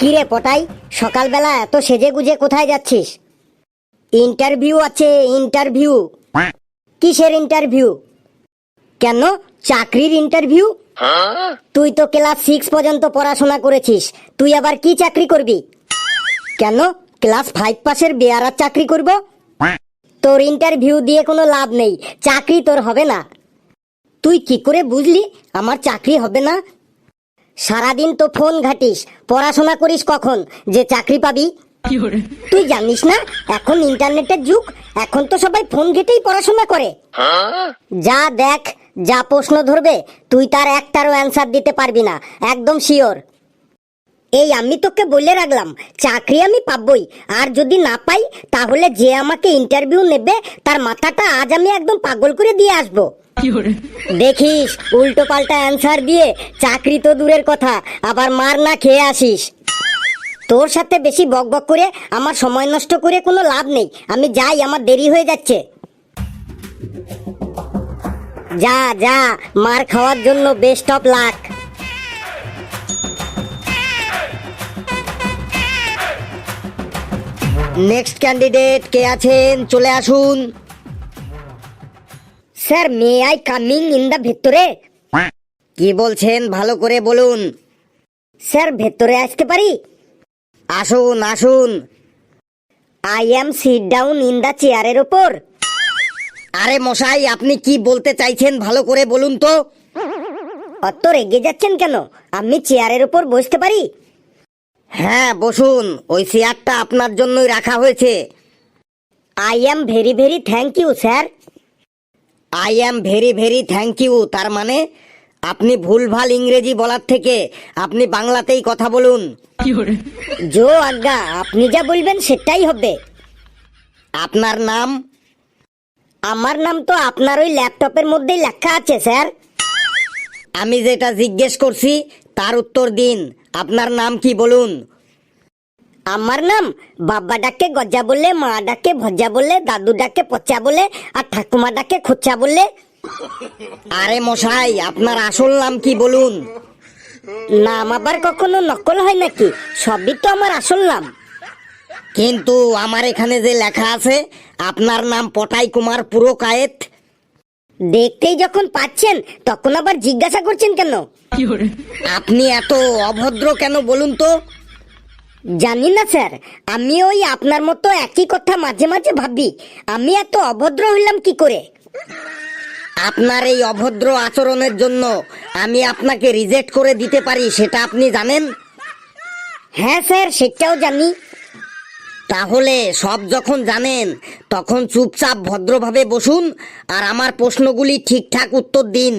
কিরে পটাই? সকালবেলা এত সেজে গুজে কোথায় যাচ্ছিস? ইন্টারভিউ আছে, ইন্টারভিউ। কিসের ইন্টারভিউ? কেন? চাকরির ইন্টারভিউ? তুই তো ক্লাস সিক্স পর্যন্ত পড়াশোনা করেছিস, তুই আবার কি চাকরি করবি? কেন? ক্লাস ফাইভ পাসের বেয়ারার চাকরি করব? তোর ইন্টারভিউ দিয়ে কোনো লাভ নেই, চাকরি তোর হবে না। তুই কি করে বুঝলি? আমার চাকরি হবে না। সারাদিন তো ফোন ঘাটিস পড়াশোনা করিস কখন? যে চাকরি পাবি। তুই জানিস না এখন ইন্টারনেটের যুগ এখন তো সবাই ফোন ঘেটেই পড়াশোনা করে। যা দেখ যা প্রশ্ন ধরবে তুই তার একটারও অ্যান্সার দিতে পারবি না একদম শিওর এই আমি তোকে বলে রাখলাম চাকরি আমি পাবই। আর যদি না পাই তাহলে যে আমাকে ইন্টারভিউ নেবে তার মাথাটা আজ আমি একদম পাগল করে দিয়ে আসব। দেখিস উল্টো পাল্টা অ্যান্সার দিয়ে চাকরি তো দূরের কথা আবার মার না খেয়ে আসিস। তোর সাথে বেশি বক বক করে আমার সময় নষ্ট করে কোনো লাভ নেই আমি যাই আমার দেরি হয়ে যাচ্ছে। যা যা মার খাওয়ার জন্য best of luck next candidate কে আছেন? চলে আসুন। Sir may I coming in the ভেতরে? কি বলছেন? ভালো করে বলুন। স্যার ভেতরে আসতে পারি? আসুন আসুন। I am sit down in the চেয়ারের ওপর আরে মশাই, আপনি কি বলতে চাইছেন? ভালো করে বলুন তো। অত রেগে যাচ্ছেন কেন? আমি চেয়ারের উপর বসতে পারি? হ্যাঁ বসুন। ওই চেয়ারটা আপনার জন্যই রাখা হয়েছে। I am very very thank you sir I am very very thank you তার মানে আপনি ভুলভাল ইংরেজি বলার থেকে আপনি বাংলাতেই কথা বলুন। জো আজ্ঞা আপনি যা বলবেন সেটাই হবে। আপনার নাম? আমার নাম তো আপনার ওই ল্যাপটপের মধ্যেই লেখা আছে স্যার। আমি যেটা জিজ্ঞেস করছি তার উত্তর দিন। আপনার নাম কি বলুন? আমার নাম বাবা ডাকে গজ্জা বললে মা ডাকে ভজ্জা বললে দাদু ডাকে পচা বলে, আর ঠাকুমা ডাকে খোঁচা বললে আরে মশাই, আপনার আসল নাম কি বলুন? নাম আবার কখনো নকল হয় নাকি? সবই তো আমার আসল নাম। কিন্তু আমার এখানে যে লেখা আছে, আপনার নাম পটাই কুমার পুরো কায়েত দেখতেই যখন পাচ্ছেন তখন আবার জিজ্ঞাসা করছেন কেন? আপনি এত অভদ্র কেন বলুন তো? জানি না স্যার। আমি ওই আপনার মতো একই কথা মাঝে মাঝে ভাবি। আমি এত অভদ্র হইলাম কি করে? আপনার এই অভদ্র আচরণের জন্য আমি আপনাকে রিজেক্ট করে দিতে পারি সেটা আপনি জানেন? হ্যাঁ স্যার সেটাও জানি। তাহলে সব যখন জানেন তখন চুপচাপ ভদ্রভাবে বসুন আর আমার প্রশ্নগুলি ঠিকঠাক উত্তর দিন।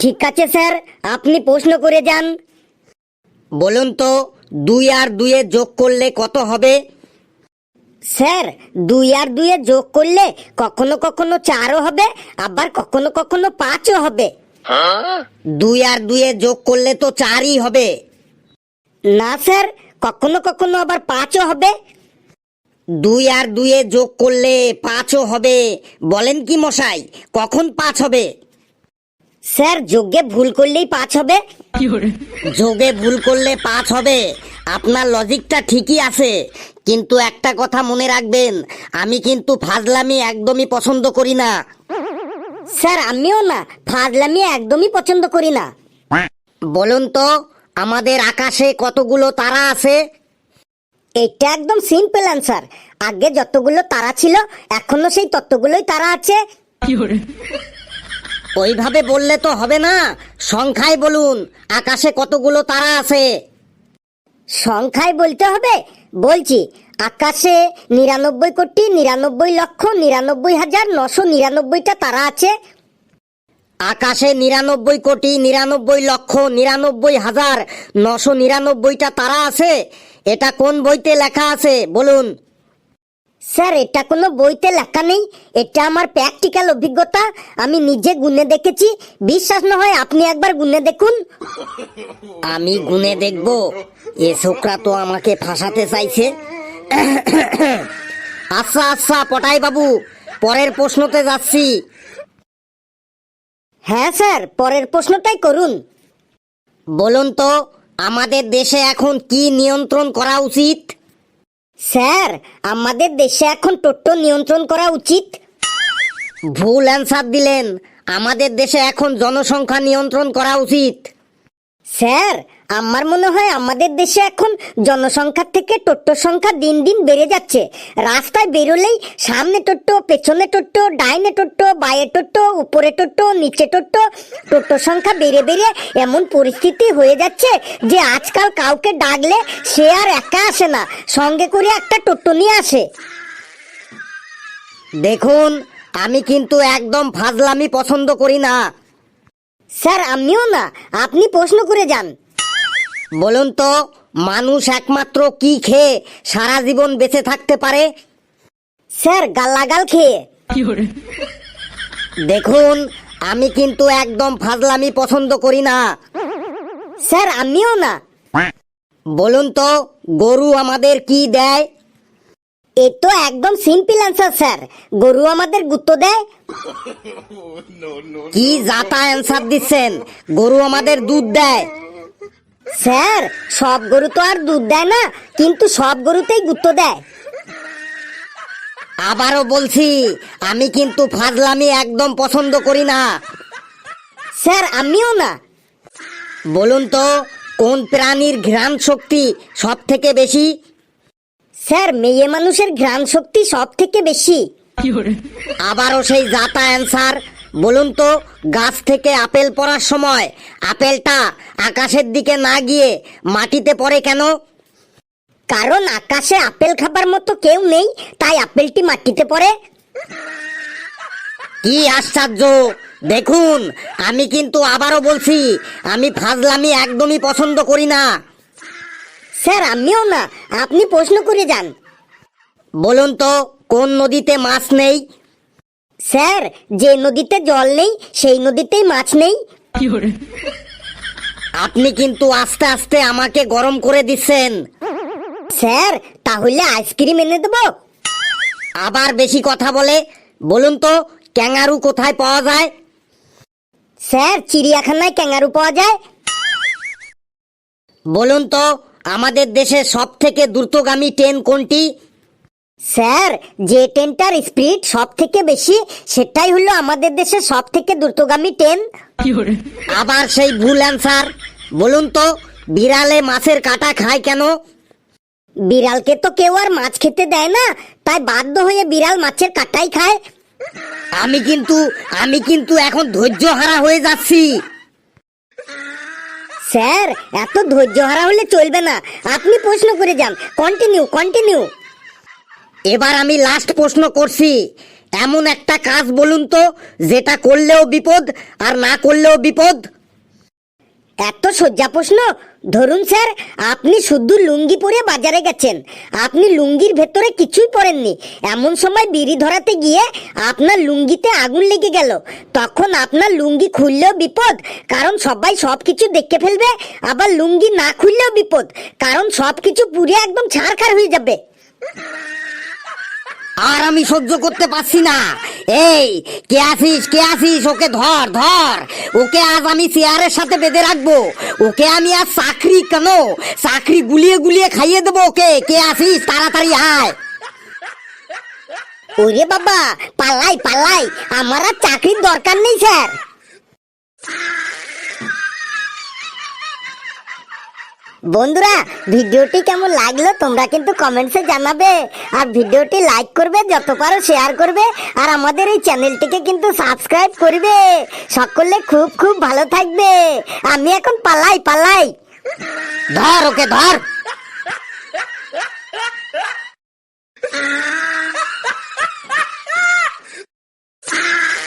ঠিক আছে স্যার আপনি প্রশ্ন করে যান। বলুন তো দুই আর দুয়ে যোগ করলে কত হবে? স্যার দুই আর দুইয়ে যোগ করলে কখনো কখনো চারও হবে আবার কখনো কখনো পাঁচও হবে। দুই আর দুইয়ে যোগ করলে তো চারই হবে। না স্যার কখনো কখনো আবার পাঁচও হবে। দুই আর দুইয়ে যোগ করলে পাঁচও হবে। বলেন কি মশাই কখন পাঁচ হবে? স্যার যোগে ভুল করলেই পাঁচ হবে। যোগে ভুল করলে পাঁচ হবে। আপনার লজিকটা ঠিকই আছে। কিন্তু একটা কথা মনে রাখবেন আমি কিন্তু ফাজলামি একদমই পছন্দ করি না। স্যার আমিও না ফাজলামি একদমই পছন্দ করি না। বলুন তো আমাদের আকাশে কতগুলো তারা আছে? এটা একদম সিম্পল অ্যান্সার আগে যতগুলো তারা ছিল এখনও সেই ততগুলোই তারা আছে। ওইভাবে বললে তো হবে না। সংখ্যায় বলুন আকাশে কতগুলো তারা আছে? সংখ্যায় বলতে হবে বলছি আকাশে নিরানব্বই কোটি নিরানব্বই লক্ষ নিরানব্বই হাজার নশো নিরানব্বইটা তারা আছে। আকাশে নিরানব্বই কোটি নিরানব্বই লক্ষ নিরানব্বই হাজার নশো নিরানব্বইটা তারা আছে। এটা কোন বইতে লেখা আছে? বলুন। স্যার এটা কোনো বইতে লেখা নেই। এটা আমার প্র্যাকটিক্যাল অভিজ্ঞতা। আমি নিজে গুনে দেখেছি। বিশ্বাস না হয় আপনি একবার গুনে দেখুন। আমি গুনে দেখব। এ ছোকরা তো আমাকে ফাঁসাতে চাইছে। আচ্ছা আচ্ছা পটাই বাবু পরের প্রশ্নতে যাচ্ছি। হ্যাঁ স্যার, পরের প্রশ্নটাই করুন। বলুন তো, আমাদের দেশে এখন কি নিয়ন্ত্রণ করা উচিত? স্যার, আমাদের দেশে এখন টোটো নিয়ন্ত্রণ করা উচিত। ভুল অ্যান্সার দিলেন। আমাদের দেশে এখন জনসংখ্যা নিয়ন্ত্রণ করা উচিত। স্যার আমার মনে হয় আমাদের দেশে এখন জনসংখ্যার থেকে টোট্টোর সংখ্যা দিন দিন বেড়ে যাচ্ছে। রাস্তায় বেরোলেই সামনে টোট্টো, পেছনে টোট্টো, ডাইনে টোট্টো, বায়ে টোট্টো, উপরে টোট্টো, নিচে টোট্টো টোট্টোর সংখ্যা বেড়ে বেড়ে এমন পরিস্থিতি হয়ে যাচ্ছে যে আজকাল কাউকে ডাকলে সে আর একা আসে না, সঙ্গে করে একটা টোট্টো নিয়ে আসে। দেখুন, আমি কিন্তু একদম ফাজলামি পছন্দ করি না। স্যার, আমিও না। আপনি প্রশ্ন করে যান। বলুন তো মানুষ একমাত্র কি খেয়ে সারা জীবন বেঁচে থাকতে পারে? স্যার গাল্লাগাল খেয়ে। দেখুন আমি কিন্তু একদম ফাজলামি পছন্দ করি না। স্যার আমিও না। বলুন তো গরু আমাদের কি দেয়? এ তো একদম সিম্পল অ্যান্সার স্যার। গরু আমাদের গুত্ত দেয়। কি জাতা অ্যান্সার দিচ্ছেন? গরু আমাদের দুধ দেয়। স্যার সব গরু তো আর দুধ দেয় না কিন্তু সব গরুতেই গুত্ত দেয়। আবারও বলছি আমি কিন্তু ফাজলামি একদম পছন্দ করি না। স্যার আমিও না। বলুন তো কোন প্রাণীর ঘ্রাণ শক্তি সব থেকে বেশি? স্যার মেয়ে মানুষের ঘ্রাণ শক্তি সব থেকে বেশি আবারও সেই জাতা অ্যান্সার বলুন তো, গাছ থেকে আপেল পড়ার সময় আপেলটা আকাশের দিকে না গিয়ে মাটিতে পড়ে কেন? কারণ আকাশে আপেল খাবার মতো কেউ নেই, তাই আপেলটি মাটিতে পড়ে। কি আশ্চর্য! দেখুন, আমি কিন্তু আবারও বলছি, আমি ফাজলামি একদমই পছন্দ করি না। স্যার, আমিও না, আপনি প্রশ্ন করে যান। বলুন তো, কোন নদীতে মাছ নেই? স্যার যে নদীতে জল নেই সেই নদীতেই মাছ নেই। আপনি কিন্তু আস্তে আস্তে আমাকে গরম করে দিচ্ছেন। স্যার তাহলে আইসক্রিম এনে দেবো। আবার বেশি কথা বলে বলুন তো ক্যাঙ্গারু কোথায় পাওয়া যায়? স্যার চিড়িয়াখানায় ক্যাঙ্গারু পাওয়া যায়? বলুন তো আমাদের দেশের সব থেকে দ্রুতগামী ট্রেন কোনটি? স্যার যে ট্রেনটার স্পিড সব থেকে বেশি সেটাই হলো আমাদের দেশের সব থেকে দ্রুতগামী ট্রেন। আবার সেই ভুল অ্যান্সার বলুন তো বিড়ালে মাছের কাটা খায় কেন? বিড়ালকে তো কেউ আর মাছ খেতে দেয় না তাই বাধ্য হয়ে বিড়াল মাছের কাটাই খায়। আমি কিন্তু আমি কিন্তু এখন ধৈর্য হারা হয়ে যাচ্ছি। স্যার এত ধৈর্য হারা হলে চলবে না। আপনি প্রশ্ন করে যান। কন্টিনিউ কন্টিনিউ এবার আমি লাস্ট প্রশ্ন করছি। এমন একটা কাজ বলুন তো, যেটা করলেও বিপদ আর না করলেও বিপদ। এত সজ্জা প্রশ্ন। ধরুন স্যার, আপনি শুধু লুঙ্গি পরে বাজারে গেছেন। আপনি লুঙ্গির ভেতরে কিছুই পরেননি। এমন সময় বিড়ি ধরাতে গিয়ে আপনার লুঙ্গিতে আগুন লেগে গেল। তখন আপনার লুঙ্গি খুললেও বিপদ, কারণ সবাই সব কিছু দেখে ফেলবে। আবার লুঙ্গি না খুললেও বিপদ, কারণ সব কিছু পুড়ে একদম ছাড়খাড় হয়ে যাবে। আর আমি সহ্য করতে পারছি না। এই, কে আসিস কে আসিস ওকে ধর ধর। ওকে আজ আমি চেয়ারের সাথে বেঁধে রাখব। ওকে আমি আর চাকরি কেন? চাকরি গুলিয়ে গুলিয়ে খাইয়ে দেবো ওকে। কে আসিস তাড়াতাড়ি আয়। ওরে বাবা, পালাই পালাই। আমার আর চাকরির দরকার নেই, স্যার। বন্ধুরা, ভিডিওটি কেমন লাগল তোমরা কিন্তু কমেন্টসে জানাবে। আর ভিডিওটি লাইক করবে যত পারো শেয়ার করবে, আর আমাদের এই চ্যানেলটিকে কিন্তু সাবস্ক্রাইব করবে। সকলে খুব খুব ভালো থাকবে। আমি এখন পালাই পালাই। ধর ওকে, ধর।